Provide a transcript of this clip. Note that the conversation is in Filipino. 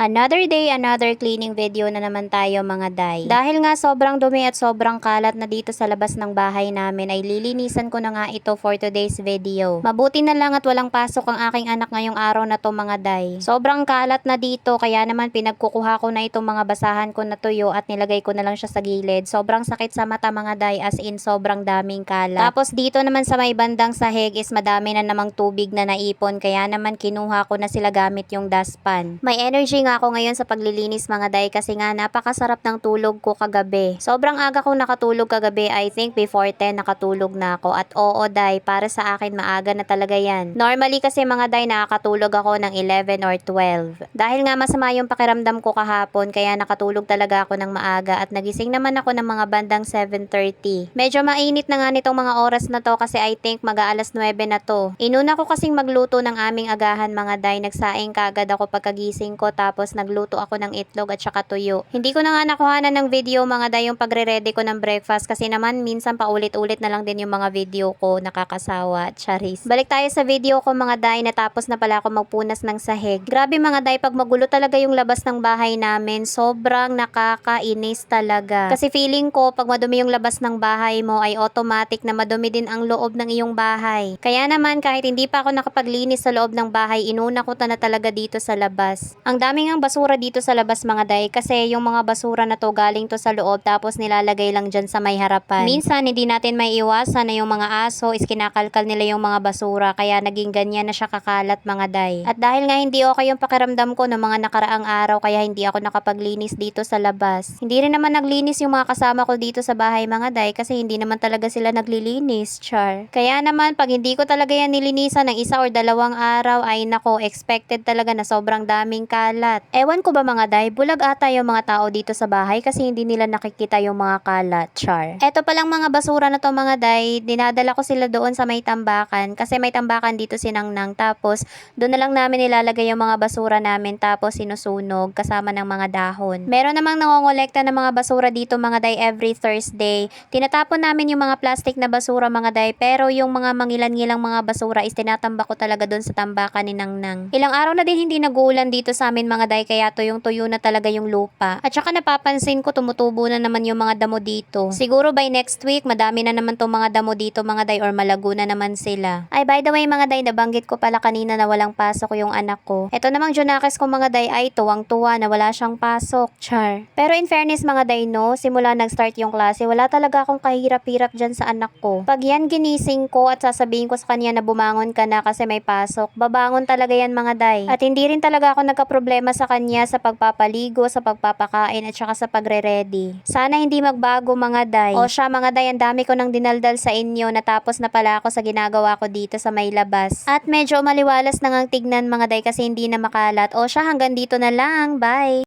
Another day, another cleaning video na naman tayo mga day. Dahil nga sobrang dumi at sobrang kalat na dito sa labas ng bahay namin ay lilinisan ko na nga ito for today's video. Mabuti na lang at walang pasok ang aking anak ngayong araw na to mga day. Sobrang kalat na dito kaya naman pinagkukuha ko na itong mga basahan ko na tuyo at nilagay ko na lang siya sa gilid. Sobrang sakit sa mata mga day as in sobrang daming kalat. Tapos dito naman sa may bandang sahig is madami na namang tubig na naipon kaya naman kinuha ko na sila gamit yung dustpan. May energy nga ako ngayon sa paglilinis mga day kasi nga napakasarap ng tulog ko kagabi. Sobrang aga kong nakatulog kagabi. I think before 10 nakatulog na ako. At oo day, para sa akin maaga na talaga yan. Normally kasi mga day nakakatulog ako ng 11 or 12. Dahil nga masama yung pakiramdam ko kahapon kaya nakatulog talaga ako ng maaga at nagising naman ako ng mga bandang 7.30. Medyo mainit na nga nitong mga oras na to kasi I think mag-aalas 9 na to. Inuna ko kasing magluto ng aming agahan mga day. Nagsaing kagad ako pagkagising ko tapos nagluto ako ng itlog at saka tuyo. Hindi ko na nga nakuhanan ng video mga day yung pagre-ready ko ng breakfast kasi naman minsan paulit-ulit na lang din yung mga video ko nakakasawa. Charis. Balik tayo sa video ko mga day natapos na pala ako magpunas ng sahig. Grabe mga day pag magulo talaga yung labas ng bahay namin sobrang nakakainis talaga. Kasi feeling ko pag madumi yung labas ng bahay mo ay automatic na madumi din ang loob ng iyong bahay. Kaya naman kahit hindi pa ako nakapaglinis sa loob ng bahay inuna ko na talaga dito sa labas. Ang daming ang basura dito sa labas mga day kasi yung mga basura na to galing to sa loob tapos nilalagay lang dyan sa may harapan. Minsan hindi natin may iwasan na yung mga aso is kinakalkal nila yung mga basura kaya naging ganyan na siya kakalat mga day. At dahil nga hindi okay yung pakiramdam ko ng mga nakaraang araw kaya hindi ako nakapaglinis dito sa labas. Hindi rin naman naglinis yung mga kasama ko dito sa bahay mga day kasi hindi naman talaga sila naglilinis, char. Kaya naman pag hindi ko talaga yan nilinisan ng isa or dalawang araw ay nako expected talaga na sobrang daming kalat. Ewan ko ba mga day, bulag ata yung mga tao dito sa bahay kasi hindi nila nakikita yung mga kalat, char. Eto palang mga basura na to mga day, dinadala ko sila doon sa may tambakan kasi may tambakan dito sinangnang tapos doon na lang namin nilalagay yung mga basura namin tapos sinusunog kasama ng mga dahon. Meron namang nangongolekta ng mga basura dito mga day every Thursday. Tinatapon namin yung mga plastic na basura mga day pero yung mga mangilan-ngilang mga basura is tinatambak ko talaga doon sa tambakan ni Nang Nang. Ilang araw na din hindi nag-uulan dito sa amin mga day kaya to yung tuyo na talaga yung lupa. At saka napapansin ko tumutubo na naman yung mga damo dito. Siguro by next week madami na naman tong mga damo dito mga day or malago na naman sila. Ay by the way mga day nabanggit ko pala kanina na walang pasok yung anak ko. Ito namang Junakis ko mga day ay tuwang-tuwa na wala siyang pasok. Char. Pero in fairness mga day no, simula nag-start yung klase, wala talaga akong kahirap-hirap dyan sa anak ko. Pag yan ginising ko at sasabihin ko sa kanya na bumangon ka na kasi may pasok, babangon talaga yan mga day. At hindi rin talaga ako nagka-problema sa kanya sa pagpapaligo, sa pagpapakain at saka sa pagre-ready. Sana hindi magbago mga day. O siya mga day, ang dami ko nang dinaldal sa inyo natapos na pala ako sa ginagawa ko dito sa may labas. At medyo maliwalas na ngang tignan mga day kasi hindi na makalat. O siya hanggang dito na lang. Bye!